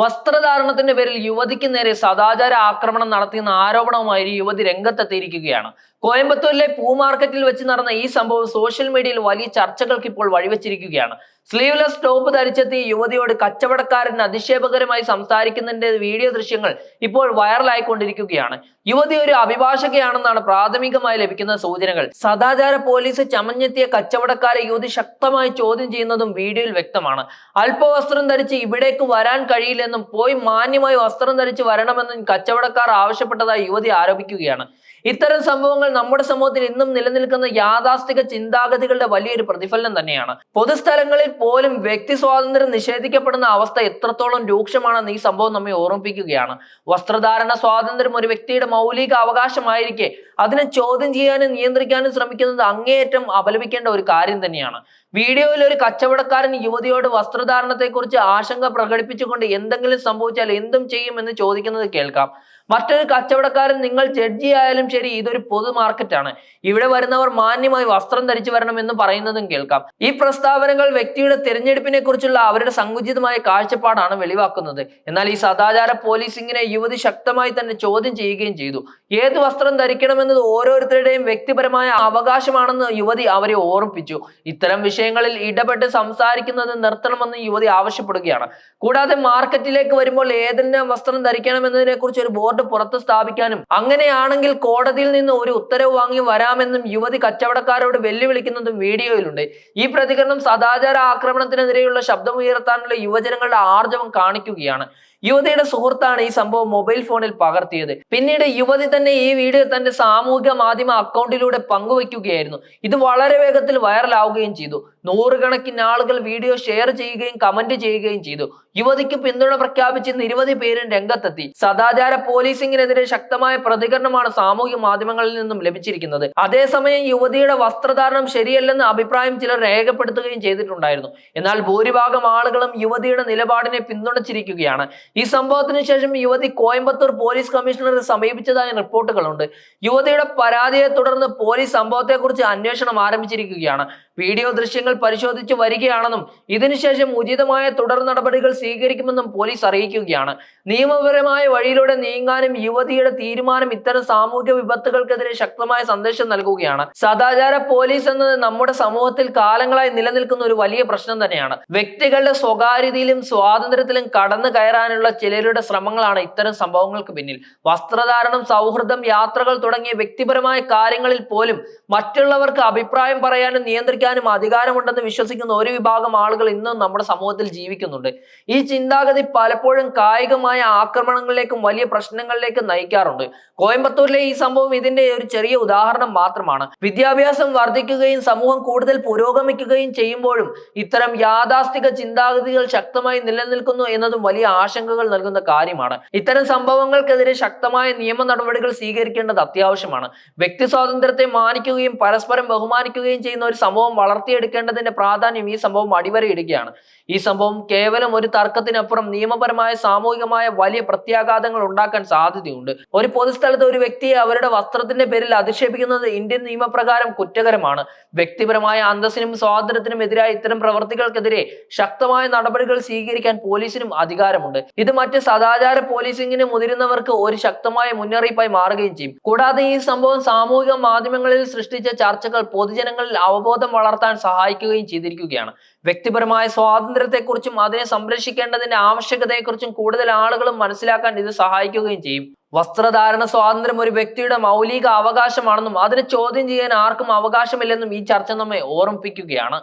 വസ്ത്രധാരണത്തിന്റെ പേരിൽ യുവതിക്ക് നേരെ സദാചാര ആക്രമണം നടത്തിയെന്ന ആരോപണവുമായി യുവതി രംഗത്തെത്തിയിരിക്കുകയാണ്. കോയമ്പത്തൂരിലെ പൂമാർക്കറ്റിൽ വെച്ച് നടന്ന ഈ സംഭവം സോഷ്യൽ മീഡിയയിൽ വലിയ ചർച്ചകൾക്ക് ഇപ്പോൾ വഴിവെച്ചിരിക്കുകയാണ്. സ്ലീവ്ലെസ് ടോപ്പ് ധരിച്ചെത്തി യുവതിയോട് കച്ചവടക്കാരൻ അധിക്ഷേപകരമായി സംസാരിക്കുന്നതിന്റെ വീഡിയോ ദൃശ്യങ്ങൾ ഇപ്പോൾ വൈറലായിക്കൊണ്ടിരിക്കുകയാണ്. യുവതി ഒരു അഭിഭാഷകയാണെന്നാണ് പ്രാഥമികമായി ലഭിക്കുന്ന സൂചനകൾ. സദാചാര പോലീസ് ചമഞ്ഞെത്തിയ കച്ചവടക്കാരെ യുവതി ശക്തമായി ചോദ്യം ചെയ്യുന്നതും വീഡിയോയിൽ വ്യക്തമാണ്. അല്പവസ്ത്രം ധരിച്ച് ഇവിടേക്ക് വരാൻ കഴിയില്ലെന്നും പോയി മാന്യമായി വസ്ത്രം ധരിച്ച് വരണമെന്നും കച്ചവടക്കാർ ആവശ്യപ്പെട്ടതായി യുവതി ആരോപിക്കുകയാണ്. ഇത്തരം സംഭവങ്ങൾ നമ്മുടെ സമൂഹത്തിൽ ഇന്നും നിലനിൽക്കുന്ന യാഥാസ്ഥിക ചിന്താഗതികളുടെ വലിയൊരു പ്രതിഫലനം തന്നെയാണ്. പൊതുസ്ഥലങ്ങളിൽ പോലും വ്യക്തി സ്വാതന്ത്ര്യം നിഷേധിക്കപ്പെടുന്ന അവസ്ഥ എത്രത്തോളം രൂക്ഷമാണെന്ന് ഈ സംഭവം നമ്മെ ഓർമ്മിപ്പിക്കുകയാണ്. വസ്ത്രധാരണ സ്വാതന്ത്ര്യം ഒരു വ്യക്തിയുടെ മൗലിക അവകാശമായിരിക്കെ അതിനെ ചോദ്യം ചെയ്യാനും നിയന്ത്രിക്കാനും ശ്രമിക്കുന്നത് അങ്ങേയറ്റം അപലപിക്കേണ്ട ഒരു കാര്യം തന്നെയാണ്. വീഡിയോയിൽ ഒരു കച്ചവടക്കാരൻ യുവതിയോട് വസ്ത്രധാരണത്തെക്കുറിച്ച് ആശങ്ക പ്രകടിപ്പിച്ചുകൊണ്ട് എന്തെങ്കിലും സംഭവിച്ചാൽ എന്തും ചെയ്യുമെന്ന് ചോദിക്കുന്നത് കേൾക്കാം. മറ്റൊരു കച്ചവടക്കാരൻ നിങ്ങൾ ജഡ്ജി ആയാലും ശരി ഇതൊരു പൊതു മാർക്കറ്റാണ് ഇവിടെ വരുന്നവർ മാന്യമായി വസ്ത്രം ധരിച്ചു വരണമെന്ന് പറയുന്നതും കേൾക്കാം. ഈ പ്രസ്താവനകൾ വ്യക്തിയുടെ തിരഞ്ഞെടുപ്പിനെ കുറിച്ചുള്ള അവരുടെ സങ്കുചിതമായ കാഴ്ചപ്പാടാണ് വെളിവാക്കുന്നത്. എന്നാൽ ഈ സദാചാര പോലീസിങ്ങിനെ യുവതി ശക്തമായി തന്നെ ചോദ്യം ചെയ്യുകയും ചെയ്തു. ഏത് വസ്ത്രം ധരിക്കണമെന്നത് ഓരോരുത്തരുടെയും വ്യക്തിപരമായ അവകാശമാണെന്ന് യുവതി അവരെ ഓർമ്മിപ്പിച്ചു. ഇത്തരം വിഷയങ്ങളിൽ ഇടപെട്ട് സംസാരിക്കുന്നത് നിർത്തണമെന്ന് യുവതി ആവശ്യപ്പെടുകയാണ്. കൂടാതെ മാർക്കറ്റിലേക്ക് വരുമ്പോൾ ഏതെല്ലാം വസ്ത്രം ധരിക്കണമെന്നതിനെ കുറിച്ച് ഒരു ബോർഡ് പുറത്ത് സ്ഥാപിക്കാനും അങ്ങനെയാണെങ്കിൽ കോടതിയിൽ നിന്ന് ഒരു ഉത്തരവ് വാങ്ങി വരാമെന്നും യുവതി കച്ചവടക്കാരോട് വെല്ലുവിളിക്കുന്നതും വീഡിയോയിലുണ്ട്. ഈ പ്രതികരണം സദാചാര ആക്രമണത്തിനെതിരെയുള്ള ശബ്ദമുയർത്താനുള്ള യുവജനങ്ങളുടെ ആർജവം കാണിക്കുകയാണ്. യുവതിയുടെ സുഹൃത്താണ് ഈ സംഭവം മൊബൈൽ ഫോണിൽ പകർത്തിയത്. പിന്നീട് യുവതി തന്നെ ഈ വീഡിയോ തന്റെ സാമൂഹിക മാധ്യമ അക്കൗണ്ടിലൂടെ പങ്കുവയ്ക്കുകയായിരുന്നു. ഇത് വളരെ വേഗത്തിൽ വൈറലാവുകയും ചെയ്തു. നൂറുകണക്കിന് ആളുകൾ വീഡിയോ ഷെയർ ചെയ്യുകയും കമന്റ് ചെയ്യുകയും ചെയ്തു. യുവതിക്ക് പിന്തുണ പ്രഖ്യാപിച്ച് നിരവധി പേരും രംഗത്തെത്തി. സദാചാര പോലീസിംഗിനെതിരെ ശക്തമായ പ്രതികരണമാണ് സാമൂഹിക മാധ്യമങ്ങളിൽ നിന്നും ലഭിച്ചിരിക്കുന്നത്. അതേസമയം യുവതിയുടെ വസ്ത്രധാരണം ശരിയല്ലെന്ന് അഭിപ്രായം ചിലർ രേഖപ്പെടുത്തുകയും ചെയ്തിട്ടുണ്ടായിരുന്നു. എന്നാൽ ഭൂരിഭാഗം ആളുകളും യുവതിയുടെ നിലപാടിനെ പിന്തുണച്ചിരിക്കുകയാണ്. ഈ സംഭവത്തിന് ശേഷം യുവതി കോയമ്പത്തൂർ പോലീസ് കമ്മീഷണറെ സമീപിച്ചതായ റിപ്പോർട്ടുകളുണ്ട്. യുവതിയുടെ പരാതിയെ തുടർന്ന് പോലീസ് സംഭവത്തെക്കുറിച്ച് അന്വേഷണം ആരംഭിച്ചിരിക്കുകയാണ്. വീഡിയോ ദൃശ്യങ്ങൾ പരിശോധിച്ച് വരികയാണെന്നും ഇതിനുശേഷം ഉചിതമായ തുടർ നടപടികൾ സ്വീകരിക്കുമെന്നും പോലീസ് അറിയിക്കുകയാണ്. നിയമപരമായ വഴിയിലൂടെ നീങ്ങാനും യുവതിയുടെ തീരുമാനം ഇത്തരം സാമൂഹിക വിപത്തുകൾക്കെതിരെ ശക്തമായ സന്ദേശം നൽകുകയാണ്. സദാചാര പോലീസ് എന്നത് നമ്മുടെ സമൂഹത്തിൽ കാലങ്ങളായി നിലനിൽക്കുന്ന ഒരു വലിയ പ്രശ്നം തന്നെയാണ്. വ്യക്തികളുടെ സ്വകാര്യതയിലും സ്വാതന്ത്ര്യത്തിലും കടന്നു കയറാനുള്ള ചിലരുടെ ശ്രമങ്ങളാണ് ഇത്തരം സംഭവങ്ങൾക്ക് പിന്നിൽ. വസ്ത്രധാരണം സൗഹൃദം യാത്രകൾ തുടങ്ങിയ വ്യക്തിപരമായ കാര്യങ്ങളിൽ പോലും മറ്റുള്ളവർക്ക് അഭിപ്രായം പറയാനും നിയന്ത്രിക്കാനും അധികാരമുണ്ടെന്ന് വിശ്വസിക്കുന്ന ഒരു വിഭാഗം ആളുകൾ ഇന്നും നമ്മുടെ സമൂഹത്തിൽ ജീവിക്കുന്നുണ്ട്. ഈ ചിന്താഗതി പലപ്പോഴും കായികമായ ആക്രമണങ്ങളിലേക്കും വലിയ പ്രശ്നങ്ങളിലേക്കും നയിക്കാറുണ്ട്. കോയമ്പത്തൂരിലെ ഈ സംഭവം ഇതിന്റെ ഒരു ചെറിയ ഉദാഹരണം മാത്രമാണ്. വിദ്യാഭ്യാസം വർദ്ധിക്കുകയും സമൂഹം കൂടുതൽ പുരോഗമിക്കുകയും ചെയ്യുമ്പോഴും ഇത്തരം യാഥാസ്ഥിക ചിന്താഗതികൾ ശക്തമായി നിലനിൽക്കുന്നു എന്നതും വലിയ ആശങ്കകൾ നൽകുന്ന കാര്യമാണ്. ഇത്തരം സംഭവങ്ങൾക്കെതിരെ ശക്തമായ നിയമ നടപടികൾ സ്വീകരിക്കേണ്ടത് അത്യാവശ്യമാണ്. വ്യക്തി സ്വാതന്ത്ര്യത്തെ മാനിക്കുകയും പരസ്പരം ബഹുമാനിക്കുകയും ചെയ്യുന്ന ഒരു സംഭവം വളർത്തിയെടുക്കേണ്ടതിന്റെ പ്രാധാന്യം ഈ സംഭവം അടിവരയിടുകയാണ്. ഈ സംഭവം കേവലം ഒരു തർക്കത്തിനപ്പുറം നിയമപരമായ സാമൂഹികമായ വലിയ പ്രത്യാഘാതങ്ങൾ ഉണ്ടാക്കാൻ സാധ്യതയുണ്ട്. ഒരു പൊതുസ്ഥലത്ത് ഒരു വ്യക്തിയെ അവരുടെ വസ്ത്രത്തിന്റെ പേരിൽ അധിക്ഷേപിക്കുന്നത് ഇന്ത്യൻ നിയമപ്രകാരം കുറ്റകരമാണ്. വ്യക്തിപരമായ അന്തസ്സിനും സ്വാതന്ത്ര്യത്തിനും എതിരായ ഇത്തരം പ്രവർത്തികൾക്കെതിരെ ശക്തമായ നടപടികൾ സ്വീകരിക്കാൻ പോലീസിനും അധികാരമുണ്ട്. ഇത് മറ്റ് സദാചാര പോലീസിംഗിന് മുതിരുന്നവർക്ക് ഒരു ശക്തമായ മുന്നറിയിപ്പായി മാറുകയും ചെയ്യും. കൂടാതെ ഈ സംഭവം സാമൂഹിക മാധ്യമങ്ങളിൽ സൃഷ്ടിച്ച ചർച്ചകൾ പൊതുജനങ്ങളിൽ അവബോധം വളർത്താൻ സഹായിക്കുകയും ചെയ്തിരിക്കുകയാണ്. വ്യക്തിപരമായ സ്വാതന്ത്ര്യത്തെക്കുറിച്ചും അതിനെ സംരക്ഷിക്കേണ്ടതിന്റെ ആവശ്യകതയെക്കുറിച്ചും കൂടുതൽ ആളുകളും മനസ്സിലാക്കാൻ ഇത് സഹായിക്കുകയും ചെയ്യും. വസ്ത്രധാരണ സ്വാതന്ത്ര്യം ഒരു വ്യക്തിയുടെ മൗലിക അവകാശമാണെന്നും അതിനെ ചോദ്യം ചെയ്യാൻ ആർക്കും അവകാശമില്ലെന്നും ഈ ചർച്ച നമ്മെ ഓർമ്മിപ്പിക്കുകയാണ്.